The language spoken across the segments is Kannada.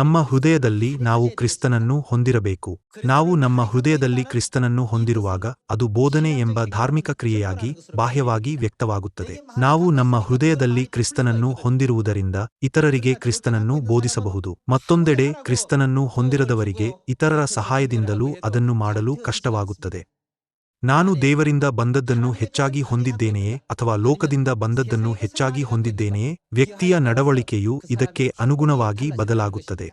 ನಮ್ಮ ಹೃದಯದಲ್ಲಿ ನಾವು ಕ್ರಿಸ್ತನನ್ನು ಹೊಂದಿರಬೇಕು. ನಾವು ನಮ್ಮ ಹೃದಯದಲ್ಲಿ ಕ್ರಿಸ್ತನನ್ನು ಹೊಂದಿರುವಾಗ ಅದು ಬೋಧನೆ ಎಂಬ ಧಾರ್ಮಿಕ ಕ್ರಿಯೆಯಾಗಿ ಬಾಹ್ಯವಾಗಿ ವ್ಯಕ್ತವಾಗುತ್ತದೆ. ನಾವು ನಮ್ಮ ಹೃದಯದಲ್ಲಿ ಕ್ರಿಸ್ತನನ್ನು ಹೊಂದಿರುವುದರಿಂದ ಇತರರಿಗೆ ಕ್ರಿಸ್ತನನ್ನು ಬೋಧಿಸಬಹುದು. ಮತ್ತೊಂದೆಡೆ ಕ್ರಿಸ್ತನನ್ನು ಹೊಂದಿರದವರಿಗೆ ಇತರರ ಸಹಾಯದಿಂದಲೂ ಅದನ್ನು ಮಾಡಲು ಕಷ್ಟವಾಗುತ್ತದೆ. ನಾನು ದೇವರಿಂದ ಬಂದದ್ದನ್ನು ಹೆಚ್ಚಾಗಿ ಹೊಂದಿದ್ದೇನೆಯೇ ಅಥವಾ ಲೋಕದಿಂದ ಬಂದದ್ದನ್ನು ಹೆಚ್ಚಾಗಿ ಹೊಂದಿದ್ದೇನೆಯೇ ವ್ಯಕ್ತಿಯ ನಡವಳಿಕೆಯು ಇದಕ್ಕೆ ಅನುಗುಣವಾಗಿ ಬದಲಾಗುತ್ತದೆ.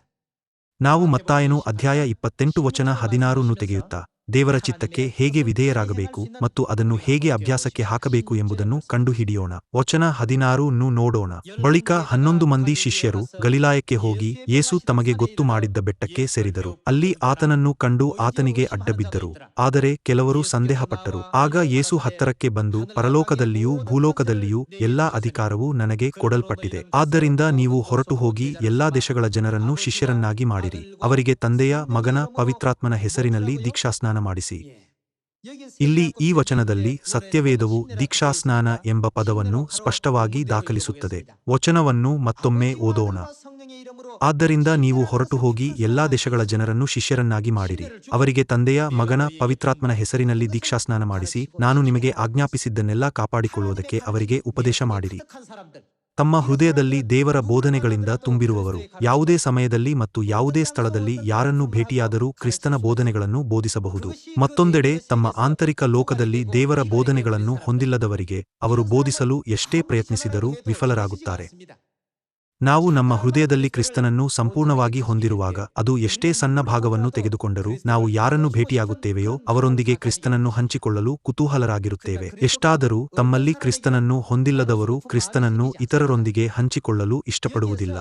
ನಾವು ಮತ್ತಾಯನು ಅಧ್ಯಾಯ ಇಪ್ಪತ್ತೆಂಟು ವಚನ ಹದಿನಾರನ್ನು ತೆಗೆಯುತ್ತಾ ದೇವರ ಚಿತ್ತಕ್ಕೆ ಹೇಗೆ ವಿಧೇಯರಾಗಬೇಕು ಮತ್ತು ಅದನ್ನು ಹೇಗೆ ಅಭ್ಯಾಸಕ್ಕೆ ಹಾಕಬೇಕು ಎಂಬುದನ್ನು ಕಂಡುಹಿಡಿಯೋಣ. ವಚನ ಹದಿನಾರು ನು ನೋಡೋಣ. ಬಳಿಕ ಹನ್ನೊಂದು ಮಂದಿ ಶಿಷ್ಯರು ಗಲಿಲಾಯಕ್ಕೆ ಹೋಗಿ ಯೇಸು ತಮಗೆ ಗೊತ್ತು ಮಾಡಿದ್ದ ಬೆಟ್ಟಕ್ಕೆ ಸೇರಿದರು. ಅಲ್ಲಿ ಆತನನ್ನು ಕಂಡು ಆತನಿಗೆ ಅಡ್ಡಬಿದ್ದರು. ಆದರೆ ಕೆಲವರು ಸಂದೇಹಪಟ್ಟರು. ಆಗ ಯೇಸು ಹತ್ತರಕ್ಕೆ ಬಂದು ಪರಲೋಕದಲ್ಲಿಯೂ ಭೂಲೋಕದಲ್ಲಿಯೂ ಎಲ್ಲಾ ಅಧಿಕಾರವೂ ನನಗೆ ಕೊಡಲ್ಪಟ್ಟಿದೆ. ಆದ್ದರಿಂದ ನೀವು ಹೊರಟು ಹೋಗಿ ಎಲ್ಲಾ ದೇಶಗಳ ಜನರನ್ನು ಶಿಷ್ಯರನ್ನಾಗಿ ಮಾಡಿರಿ. ಅವರಿಗೆ ತಂದೆಯ ಮಗನ ಪವಿತ್ರಾತ್ಮನ ಹೆಸರಿನಲ್ಲಿ ದೀಕ್ಷಾಸ್ನಾನ ಮಾಡಿಸಿ. ಇಲ್ಲಿ ಈ ವಚನದಲ್ಲಿ ಸತ್ಯವೇದವು ದೀಕ್ಷಾಸ್ನಾನ ಎಂಬ ಪದವನ್ನು ಸ್ಪಷ್ಟವಾಗಿ ದಾಖಲಿಸುತ್ತದೆ. ವಚನವನ್ನು ಮತ್ತೊಮ್ಮೆ ಓದೋಣ. ಆದ್ದರಿಂದ ನೀವು ಹೊರಟು ಹೋಗಿ ಎಲ್ಲಾ ದೇಶಗಳ ಜನರನ್ನು ಶಿಷ್ಯರನ್ನಾಗಿ ಮಾಡಿರಿ. ಅವರಿಗೆ ತಂದೆಯ ಮಗನ ಪವಿತ್ರಾತ್ಮನ ಹೆಸರಿನಲ್ಲಿ ದೀಕ್ಷಾಸ್ನಾನ ಮಾಡಿಸಿ. ನಾನು ನಿಮಗೆ ಆಜ್ಞಾಪಿಸಿದ್ದನ್ನೆಲ್ಲ ಕಾಪಾಡಿಕೊಳ್ಳುವುದಕ್ಕೆ ಅವರಿಗೆ ಉಪದೇಶ ಮಾಡಿರಿ. ತಮ್ಮ ಹೃದಯದಲ್ಲಿ ದೇವರ ಬೋಧನೆಗಳಿಂದ ತುಂಬಿರುವವರು. ಯಾವುದೇ ಸಮಯದಲ್ಲಿ ಮತ್ತು ಯಾವುದೇ ಸ್ಥಳದಲ್ಲಿ ಯಾರನ್ನು ಭೇಟಿಯಾದರೂ ಕ್ರಿಸ್ತನ ಬೋಧನೆಗಳನ್ನು ಬೋಧಿಸಬಹುದು. ಮತ್ತೊಂದೆಡೆ, ತಮ್ಮ ಆಂತರಿಕ ಲೋಕದಲ್ಲಿ ದೇವರ ಬೋಧನೆಗಳನ್ನು ಹೊಂದಿಲ್ಲದವರಿಗೆ ಅವರು ಬೋಧಿಸಲು ಎಷ್ಟೇ ಪ್ರಯತ್ನಿಸಿದರೂ ವಿಫಲರಾಗುತ್ತಾರೆ. ನಾವು ನಮ್ಮ ಹೃದಯದಲ್ಲಿ ಕ್ರಿಸ್ತನನ್ನು ಸಂಪೂರ್ಣವಾಗಿ ಹೊಂದಿರುವಾಗ ಅದು ಎಷ್ಟೇ ಸಣ್ಣ ಭಾಗವನ್ನು ತೆಗೆದುಕೊಂಡರೂ ನಾವು ಯಾರನ್ನು ಭೇಟಿಯಾಗುತ್ತೇವೆಯೋ ಅವರೊಂದಿಗೆ ಕ್ರಿಸ್ತನನ್ನು ಹಂಚಿಕೊಳ್ಳಲು ಕುತೂಹಲರಾಗಿರುತ್ತೇವೆ. ಎಷ್ಟಾದರೂ ತಮ್ಮಲ್ಲಿ ಕ್ರಿಸ್ತನನ್ನು ಹೊಂದಿಲ್ಲದವರು ಕ್ರಿಸ್ತನನ್ನು ಇತರರೊಂದಿಗೆ ಹಂಚಿಕೊಳ್ಳಲು ಇಷ್ಟಪಡುವುದಿಲ್ಲ.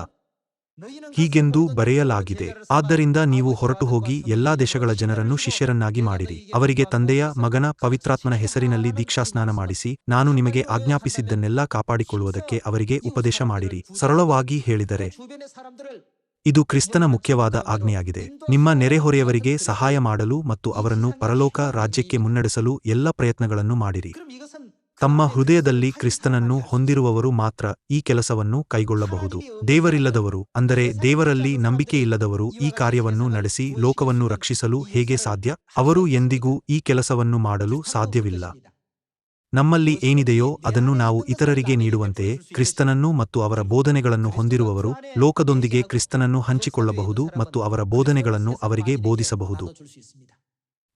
ಹೀಗೆಂದು ಬರೆಯಲಾಗಿದೆ. ಆದ್ದರಿಂದ ನೀವು ಹೊರಟು ಹೋಗಿ ಎಲ್ಲಾ ದೇಶಗಳ ಜನರನ್ನು ಶಿಷ್ಯರನ್ನಾಗಿ ಮಾಡಿರಿ. ಅವರಿಗೆ ತಂದೆಯ ಮಗನ ಪವಿತ್ರಾತ್ಮನ ಹೆಸರಿನಲ್ಲಿ ದೀಕ್ಷಾಸ್ನಾನ ಮಾಡಿಸಿ. ನಾನು ನಿಮಗೆ ಆಜ್ಞಾಪಿಸಿದ್ದನ್ನೆಲ್ಲ ಕಾಪಾಡಿಕೊಳ್ಳುವುದಕ್ಕೆ ಅವರಿಗೆ ಉಪದೇಶ ಮಾಡಿರಿ. ಸರಳವಾಗಿ ಹೇಳಿದರೆ ಇದು ಕ್ರಿಸ್ತನ ಮುಖ್ಯವಾದ ಆಜ್ಞೆಯಾಗಿದೆ. ನಿಮ್ಮ ನೆರೆಹೊರೆಯವರಿಗೆ ಸಹಾಯ ಮಾಡಲು ಮತ್ತು ಅವರನ್ನು ಪರಲೋಕ ರಾಜ್ಯಕ್ಕೆ ಮುನ್ನಡೆಸಲು ಎಲ್ಲ ಪ್ರಯತ್ನಗಳನ್ನು ಮಾಡಿರಿ. ತಮ್ಮ ಹೃದಯದಲ್ಲಿ ಕ್ರಿಸ್ತನನ್ನು ಹೊಂದಿರುವವರು ಮಾತ್ರ ಈ ಕೆಲಸವನ್ನು ಕೈಗೊಳ್ಳಬಹುದು. ದೇವರಿಲ್ಲದವರು, ಅಂದರೆ ದೇವರಲ್ಲಿ ನಂಬಿಕೆಯಿಲ್ಲದವರು ಈ ಕಾರ್ಯವನ್ನು ನಡೆಸಿ ಲೋಕವನ್ನು ರಕ್ಷಿಸಲು ಹೇಗೆ ಸಾಧ್ಯ? ಅವರು ಎಂದಿಗೂ ಈ ಕೆಲಸವನ್ನು ಮಾಡಲು ಸಾಧ್ಯವಿಲ್ಲ. ನಮ್ಮಲ್ಲಿ ಏನಿದೆಯೋ ಅದನ್ನು ನಾವು ಇತರರಿಗೆ ನೀಡುವಂತೆಯೇ ಕ್ರಿಸ್ತನನ್ನು ಮತ್ತು ಅವರ ಬೋಧನೆಗಳನ್ನು ಹೊಂದಿರುವವರು ಲೋಕದೊಂದಿಗೆ ಕ್ರಿಸ್ತನನ್ನು ಹಂಚಿಕೊಳ್ಳಬಹುದು ಮತ್ತು ಅವರ ಬೋಧನೆಗಳನ್ನು ಅವರಿಗೆ ಬೋಧಿಸಬಹುದು.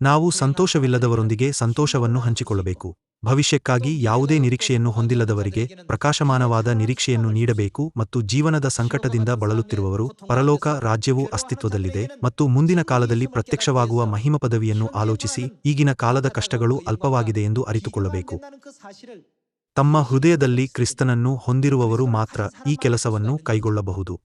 ನಾವು ಸಂತೋಷವಿಲ್ಲದವರೊಂದಿಗೆ ಸಂತೋಷವನ್ನು ಹಂಚಿಕೊಳ್ಳಬೇಕು. ಭವಿಷ್ಯಕ್ಕಾಗಿ ಯಾವುದೇ ನಿರೀಕ್ಷೆಯನ್ನು ಹೊಂದಿಲ್ಲದವರಿಗೆ ಪ್ರಕಾಶಮಾನವಾದ ನಿರೀಕ್ಷೆಯನ್ನು ನೀಡಬೇಕು ಮತ್ತು ಜೀವನದ ಸಂಕಟದಿಂದ ಬಳಲುತ್ತಿರುವವರು ಪರಲೋಕ ರಾಜ್ಯವು ಅಸ್ತಿತ್ವದಲ್ಲಿದೆ ಮತ್ತು ಮುಂದಿನ ಕಾಲದಲ್ಲಿ ಪ್ರತ್ಯಕ್ಷವಾಗುವ ಮಹಿಮ ಪದವಿಯನ್ನು ಆಲೋಚಿಸಿ ಈಗಿನ ಕಾಲದ ಕಷ್ಟಗಳು ಅಲ್ಪವಾಗಿದೆ ಎಂದು ಅರಿತುಕೊಳ್ಳಬೇಕು. ತಮ್ಮ ಹೃದಯದಲ್ಲಿ ಕ್ರಿಸ್ತನನ್ನು ಹೊಂದಿರುವವರು ಮಾತ್ರ ಈ ಕೆಲಸವನ್ನು ಕೈಗೊಳ್ಳಬಹುದು.